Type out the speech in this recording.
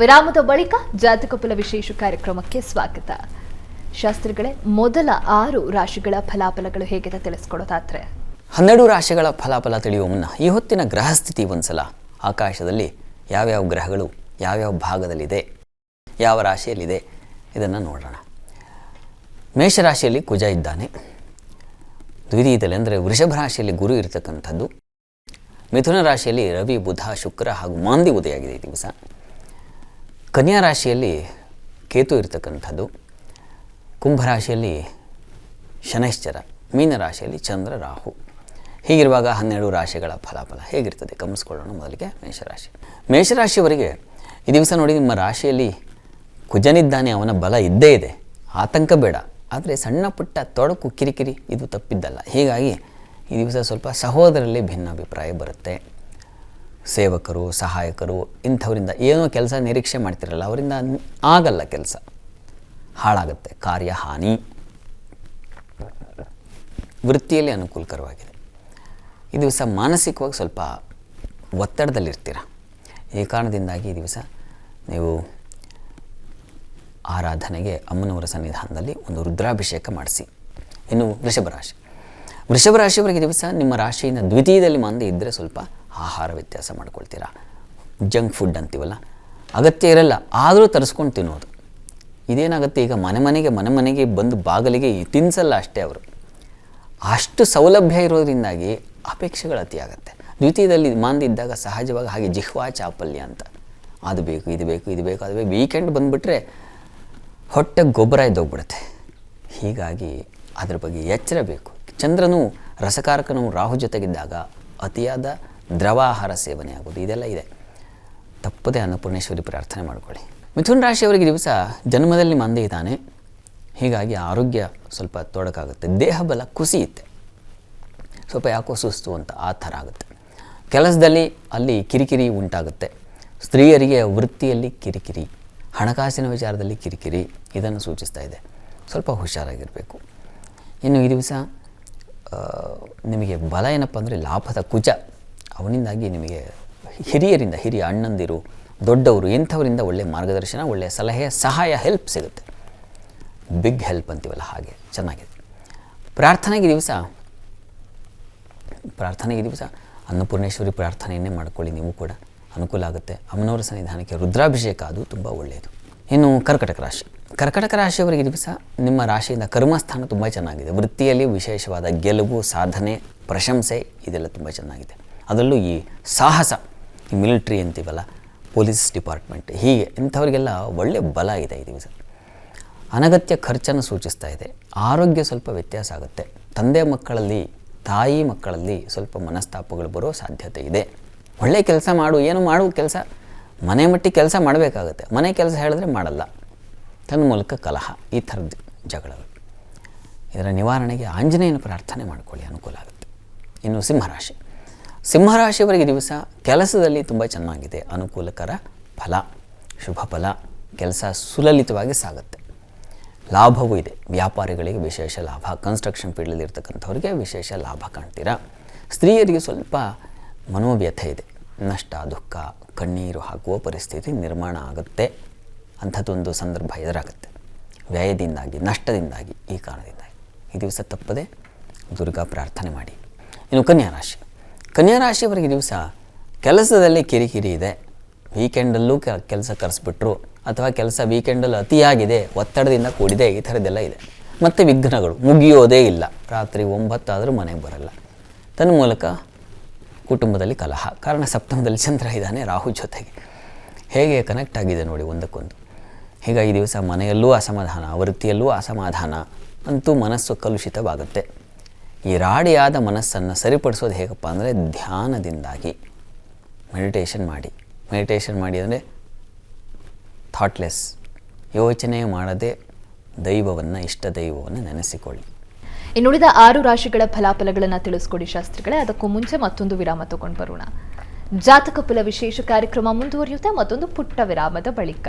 ವಿರಾಮದ ಬಳಿಕ ಜಾತಕ ಫಲ ವಿಶೇಷ ಕಾರ್ಯಕ್ರಮಕ್ಕೆ ಸ್ವಾಗತ. ಶಾಸ್ತ್ರಿಗಳೇ, ಮೊದಲ ಆರು ರಾಶಿಗಳ ಫಲಾಫಲಗಳು ಹೇಗಿದೆ ತಿಳಿಸ್ಕೊಡೋದಾದ್ರೆ. ಹನ್ನೆರಡು ರಾಶಿಗಳ ಫಲಾಫಲ ತಿಳಿಯುವ ಮುನ್ನ ಈ ಹೊತ್ತಿನ ಗ್ರಹ ಸ್ಥಿತಿ ಒಂದ್ಸಲ. ಆಕಾಶದಲ್ಲಿ ಯಾವ್ಯಾವ ಗ್ರಹಗಳು, ಯಾವ್ಯಾವ ಭಾಗದಲ್ಲಿದೆ, ಯಾವ ರಾಶಿಯಲ್ಲಿದೆ, ಇದನ್ನು ನೋಡೋಣ. ಮೇಷರಾಶಿಯಲ್ಲಿ ಕುಜ ಇದ್ದಾನೆ. ದ್ವಿತೀಯದಲ್ಲಿ ಅಂದರೆ ವೃಷಭ ರಾಶಿಯಲ್ಲಿ ಗುರು ಇರತಕ್ಕಂಥದ್ದು. ಮಿಥುನ ರಾಶಿಯಲ್ಲಿ ರವಿ, ಬುಧ, ಶುಕ್ರ ಹಾಗೂ ಮಾಂದಿ ಉದಯಾಗಿದೆ ಈ ದಿವಸ. ಕನ್ಯಾ ರಾಶಿಯಲ್ಲಿ ಕೇತು ಇರತಕ್ಕಂಥದ್ದು ಕುಂಭರಾಶಿಯಲ್ಲಿ ಶನೈಶ್ಚರ ಮೀನರಾಶಿಯಲ್ಲಿ ಚಂದ್ರ ರಾಹು. ಹೀಗಿರುವಾಗ ಹನ್ನೆರಡು ರಾಶಿಗಳ ಫಲಾಫಲ ಹೇಗಿರ್ತದೆ? ಗಮನಿಸ್ಕೊಳ್ಳೋಣ ಮೊದಲಿಗೆ ಮೇಷರಾಶಿ. ಮೇಷರಾಶಿಯವರಿಗೆ ಈ ದಿವಸ ನೋಡಿ, ನಿಮ್ಮ ರಾಶಿಯಲ್ಲಿ ಕುಜನಿದ್ದಾನೆ, ಅವನ ಬಲ ಇದ್ದೇ ಇದೆ. ಆತಂಕ ಬೇಡ. ಆದರೆ ಸಣ್ಣ ಪುಟ್ಟ ತೊಡಕು ಕಿರಿಕಿರಿ, ಇದು ತಪ್ಪಿದ್ದಲ್ಲ. ಹೀಗಾಗಿ ಈ ದಿವಸ ಸ್ವಲ್ಪ ಸಹೋದರಲ್ಲಿ ಭಿನ್ನಾಭಿಪ್ರಾಯ ಬರುತ್ತೆ. ಸೇವಕರು, ಸಹಾಯಕರು, ಇಂಥವರಿಂದ ಏನೋ ಕೆಲಸ ನಿರೀಕ್ಷೆ ಮಾಡ್ತಿರಲ್ಲ, ಅವರಿಂದ ಆಗಲ್ಲ ಕೆಲಸ. ಹಾಳಾಗುತ್ತೆ ಕಾರ್ಯ ಹಾನಿ ವೃತ್ತಿಯಲ್ಲಿ ಅನುಕೂಲಕರವಾಗಿದೆ. ಈ ದಿವಸ ಮಾನಸಿಕವಾಗಿ ಸ್ವಲ್ಪ ಒತ್ತಡದಲ್ಲಿರ್ತೀರ. ಈ ಕಾರಣದಿಂದಾಗಿ ಈ ದಿವಸ ನೀವು ಆರಾಧನೆಗೆ ಅಮ್ಮನವರ ಸನ್ನಿಧಾನದಲ್ಲಿ ಒಂದು ರುದ್ರಾಭಿಷೇಕ ಮಾಡಿಸಿ. ಇನ್ನು ವೃಷಭ ರಾಶಿ. ವೃಷಭ ರಾಶಿಯವರಿಗೆ ದಿವಸ ನಿಮ್ಮ ರಾಶಿಯಿಂದ ದ್ವಿತೀಯದಲ್ಲಿ ಮಂದಿ ಇದ್ದರೆ ಸ್ವಲ್ಪ ಆಹಾರ ವ್ಯತ್ಯಾಸ ಮಾಡ್ಕೊಳ್ತೀರಾ? ಜಂಕ್ ಫುಡ್ ಅಂತೀವಲ್ಲ? ಅಗತ್ಯ ಇರಲ್ಲ, ಆದರೂ ತರಿಸ್ಕೊಂಡು ತಿನ್ನೋದು. ಇದೇನಾಗುತ್ತೆ ಈಗ ಮನೆ ಮನೆಗೆ ಮನೆ ಮನೆಗೆ ಬಂದು ಬಾಗಿಲಿಗೆ ತಿನ್ಸಲ್ಲ ಅಷ್ಟೇ ಅವರು. ಅಷ್ಟು ಸೌಲಭ್ಯ ಇರೋದ್ರಿಂದಾಗಿ ಅಪೇಕ್ಷೆಗಳು ಅತಿಯಾಗುತ್ತೆ ದ್ವಿತೀಯದಲ್ಲಿ ಮಾಂದಿ ಇದ್ದಾಗ ಸಹಜವಾಗಿ ಹಾಗೆ ಜಿಹ್ವಾ ಚಾಪಲ್ಯ ಅಂತ. ಅದು ಬೇಕು, ಇದು ಬೇಕು ಇದು ಬೇಕು, ಅದು ಬೇಕು. ವೀಕೆಂಡ್ ಬಂದುಬಿಟ್ರೆ ಹೊಟ್ಟೆ ಗೊಬ್ಬರ ಇದ್ದೋಗ್ಬಿಡುತ್ತೆ ಹೀಗಾಗಿ ಅದರ ಬಗ್ಗೆ ಎಚ್ಚರ ಬೇಕು. ಚಂದ್ರನು, ರಸಕಾರಕನು ರಾಹು ಜೊತೆಗಿದ್ದಾಗ ಅತಿಯಾದ ದ್ರವಾಹಾರ ಸೇವನೆ ಆಗೋದು, ಇದೆಲ್ಲ ಇದೆ. ತಪ್ಪದೆ ಅನ್ನಪೂರ್ಣೇಶ್ವರಿ ಪ್ರಾರ್ಥನೆ ಮಾಡಿಕೊಳ್ಳಿ. ಮಿಥುನ್ ರಾಶಿಯವರಿಗೆ ದಿವಸ ಜನ್ಮದಲ್ಲಿ ಮಂದಿ ಇದ್ದಾನೆ. ಹೀಗಾಗಿ ಆರೋಗ್ಯ ಸ್ವಲ್ಪ ತೊಡಕಾಗುತ್ತೆ. ದೇಹ ಬಲ ಕುಸಿಯುತ್ತೆ ಸ್ವಲ್ಪ ಯಾಕೋ ಸುಸ್ತು ಅಂತ ಆ ಥರ ಆಗುತ್ತೆ. ಕೆಲಸದಲ್ಲಿ ಅಲ್ಲಿ ಕಿರಿಕಿರಿ ಉಂಟಾಗುತ್ತೆ. ಸ್ತ್ರೀಯರಿಗೆ ವೃತ್ತಿಯಲ್ಲಿ ಕಿರಿಕಿರಿ, ಹಣಕಾಸಿನ ವಿಚಾರದಲ್ಲಿ ಕಿರಿಕಿರಿ, ಇದನ್ನು ಸೂಚಿಸ್ತಾ ಇದೆ. ಸ್ವಲ್ಪ ಹುಷಾರಾಗಿರಬೇಕು. ಇನ್ನು ಈ ದಿವಸ ನಿಮಗೆ ಬಲ ಏನಪ್ಪ ಅಂದರೆ ಲಾಭದ ಕುಜ. ಅವನಿಂದಾಗಿ ನಿಮಗೆ ಹಿರಿಯರಿಂದ, ಹಿರಿಯ ಅಣ್ಣಂದಿರು, ದೊಡ್ಡವರು, ಇಂಥವರಿಂದ ಒಳ್ಳೆಯ ಮಾರ್ಗದರ್ಶನ ಒಳ್ಳೆಯ ಸಲಹೆ, ಸಹಾಯ ಹೆಲ್ಪ್ ಸಿಗುತ್ತೆ. ಬಿಗ್ ಹೆಲ್ಪ್ ಅಂತೀವಲ್ಲ ಹಾಗೆ, ಚೆನ್ನಾಗಿದೆ. ಪ್ರಾರ್ಥನೆಗೆ ದಿವಸ ಪ್ರಾರ್ಥನೆಗೆ ದಿವಸ ಅನ್ನಪೂರ್ಣೇಶ್ವರಿ ಪ್ರಾರ್ಥನೆಯನ್ನೇ ಮಾಡ್ಕೊಳ್ಳಿ ನೀವು ಕೂಡ. ಅನುಕೂಲ ಆಗುತ್ತೆ. ಅಮ್ಮನವರ ಸನ್ನಿಧಾನಕ್ಕೆ ರುದ್ರಾಭಿಷೇಕ ಅದು ತುಂಬ ಒಳ್ಳೆಯದು. ಇನ್ನು ಕರ್ಕಟಕ ರಾಶಿ. ಕರ್ಕಟಕ ರಾಶಿಯವರಿಗೆ ದಿವಸ ನಿಮ್ಮ ರಾಶಿಯಿಂದ ಕರ್ಮಸ್ಥಾನ ತುಂಬ ಚೆನ್ನಾಗಿದೆ. ವೃತ್ತಿಯಲ್ಲಿ ವಿಶೇಷವಾದ ಗೆಲುವು, ಸಾಧನೆ, ಪ್ರಶಂಸೆ, ಇದೆಲ್ಲ ತುಂಬ ಚೆನ್ನಾಗಿದೆ. ಅದರಲ್ಲೂ ಈ ಸಾಹಸ, ಈ ಮಿಲಿಟ್ರಿ ಅಂತೀವಲ್ಲ, ಪೊಲೀಸ್ ಡಿಪಾರ್ಟ್ಮೆಂಟ್, ಹೀಗೆ ಇಂಥವರಿಗೆಲ್ಲ ಒಳ್ಳೆ ಬಲ ಇದೆ ಈ ದಿವಸ. ಅನಗತ್ಯ ಖರ್ಚನ್ನು ಸೂಚಿಸ್ತಾ ಇದೆ. ಆರೋಗ್ಯ ಸ್ವಲ್ಪ ವ್ಯತ್ಯಾಸ ಆಗುತ್ತೆ. ತಂದೆ ಮಕ್ಕಳಲ್ಲಿ, ತಾಯಿ ಮಕ್ಕಳಲ್ಲಿ ಸ್ವಲ್ಪ ಮನಸ್ತಾಪಗಳು ಬರೋ ಸಾಧ್ಯತೆ ಇದೆ. ಒಳ್ಳೆಯ ಕೆಲಸ ಮಾಡು, ಏನು ಮಾಡು ಕೆಲಸ? ಮನೆ ಮಟ್ಟಿಗೆ ಕೆಲಸ ಮಾಡಬೇಕಾಗುತ್ತೆ. ಮನೆ ಕೆಲಸ ಹೇಳಿದ್ರೆ ಮಾಡಲ್ಲ. ತನ್ನ ಮೂಲಕ ಕಲಹ, ಈ ಥರದ ಜಗಳಗಳು. ಇದರ ನಿವಾರಣೆಗೆ ಆಂಜನೇಯನ ಪ್ರಾರ್ಥನೆ ಮಾಡಿಕೊಳ್ಳಿ, ಅನುಕೂಲ ಆಗುತ್ತೆ. ಇನ್ನು ಸಿಂಹರಾಶಿ. ಸಿಂಹರಾಶಿಯವರಿಗೆ ದಿವಸ ಕೆಲಸದಲ್ಲಿ ತುಂಬ ಚೆನ್ನಾಗಿದೆ. ಅನುಕೂಲಕರ ಫಲ, ಶುಭ ಫಲ, ಕೆಲಸ ಸುಲಲಿತವಾಗಿ ಸಾಗುತ್ತೆ. ಲಾಭವೂ ಇದೆ. ವ್ಯಾಪಾರಿಗಳಿಗೆ ವಿಶೇಷ ಲಾಭ ಕನ್ಸ್ಟ್ರಕ್ಷನ್ ಫೀಲ್ಡಲ್ಲಿ ಇರ್ತಕ್ಕಂಥವ್ರಿಗೆ ವಿಶೇಷ ಲಾಭ ಕಾಣ್ತೀರಾ? ಸ್ತ್ರೀಯರಿಗೆ ಸ್ವಲ್ಪ ಮನೋವ್ಯಥೆ ಇದೆ. ನಷ್ಟ, ದುಃಖ, ಕಣ್ಣೀರು ಹಾಕುವ ಪರಿಸ್ಥಿತಿ ನಿರ್ಮಾಣ ಆಗುತ್ತೆ. ಅಂಥದ್ದೊಂದು ಸಂದರ್ಭ ಎದುರಾಗುತ್ತೆ. ವ್ಯಯದಿಂದಾಗಿ, ನಷ್ಟದಿಂದಾಗಿ ಈ ಕಾರಣದಿಂದಾಗಿ. ಈ ದಿವಸ ತಪ್ಪದೆ ದುರ್ಗಾ ಪ್ರಾರ್ಥನೆ ಮಾಡಿ. ಇನ್ನು ಕನ್ಯಾ ರಾಶಿ. ಕನ್ಯಾ ರಾಶಿಯವರಿಗೆ ದಿವಸ ಕೆಲಸದಲ್ಲಿ ಕಿರಿಕಿರಿ ಇದೆ. ವೀಕೆಂಡಲ್ಲೂ ಕ, ಕೆಲಸ ಕರೆಸ್ಬಿಟ್ರು ಅಥವಾ ಕೆಲಸ ವೀಕೆಂಡಲ್ಲಿ ಅತಿಯಾಗಿದೆ, ಒತ್ತಡದಿಂದ ಕೂಡಿದೆ, ಈ ಥರದ್ದೆಲ್ಲ ಇದೆ. ಮತ್ತು ವಿಘ್ನಗಳು ಮುಗಿಯೋದೇ ಇಲ್ಲ. ರಾತ್ರಿ ಒಂಬತ್ತಾದರೂ ಮನೆಗೆ ಬರಲ್ಲ. ತನ್ನ ಮೂಲಕ ಕುಟುಂಬದಲ್ಲಿ ಕಲಹ. ಕಾರಣ ಸಪ್ತಮದಲ್ಲಿ ಚಂದ್ರ ಇದ್ದಾನೆ ರಾಹು ಜೊತೆಗೆ. ಹೇಗೆ ಕನೆಕ್ಟ್ ಆಗಿದೆ ನೋಡಿ ಒಂದಕ್ಕೊಂದು. ಹೀಗಾಗಿ ದಿವಸ ಮನೆಯಲ್ಲೂ ಅಸಮಾಧಾನ ವೃತ್ತಿಯಲ್ಲೂ ಅಸಮಾಧಾನ ಅಂತೂ ಮನಸ್ಸು ಕಲುಷಿತವಾಗುತ್ತೆ. ಈ ರಾಡಿಯಾದ ಮನಸ್ಸನ್ನು ಸರಿಪಡಿಸೋದು ಹೇಗಪ್ಪ ಅಂದರೆ ಧ್ಯಾನದಿಂದಾಗಿ. ಮೆಡಿಟೇಷನ್ ಮಾಡಿ. ಮೆಡಿಟೇಷನ್ ಮಾಡಿ ಅಂದರೆ ಥಾಟ್ಲೆಸ್ ಯೋಚನೆ ಮಾಡದೆ ದೈವವನ್ನು, ಇಷ್ಟ ದೈವವನ್ನು ನೆನೆಸಿಕೊಳ್ಳಿ. ಇನ್ನುಳಿದ ಆರು ರಾಶಿಗಳ ಫಲಾಫಲಗಳನ್ನು ತಿಳಿಸ್ಕೊಡಿ ಶಾಸ್ತ್ರಿಗಳೇ. ಅದಕ್ಕೂ ಮುಂಚೆ ಮತ್ತೊಂದು ವಿರಾಮ ತಗೊಂಡು ಬರೋಣ. ಜಾತಕ ಫಲ ವಿಶೇಷ ಕಾರ್ಯಕ್ರಮ ಮುಂದುವರಿಯುತ್ತೆ. ಮತ್ತೊಂದು ಪುಟ್ಟ ವಿರಾಮದ ಬಳಿಕ.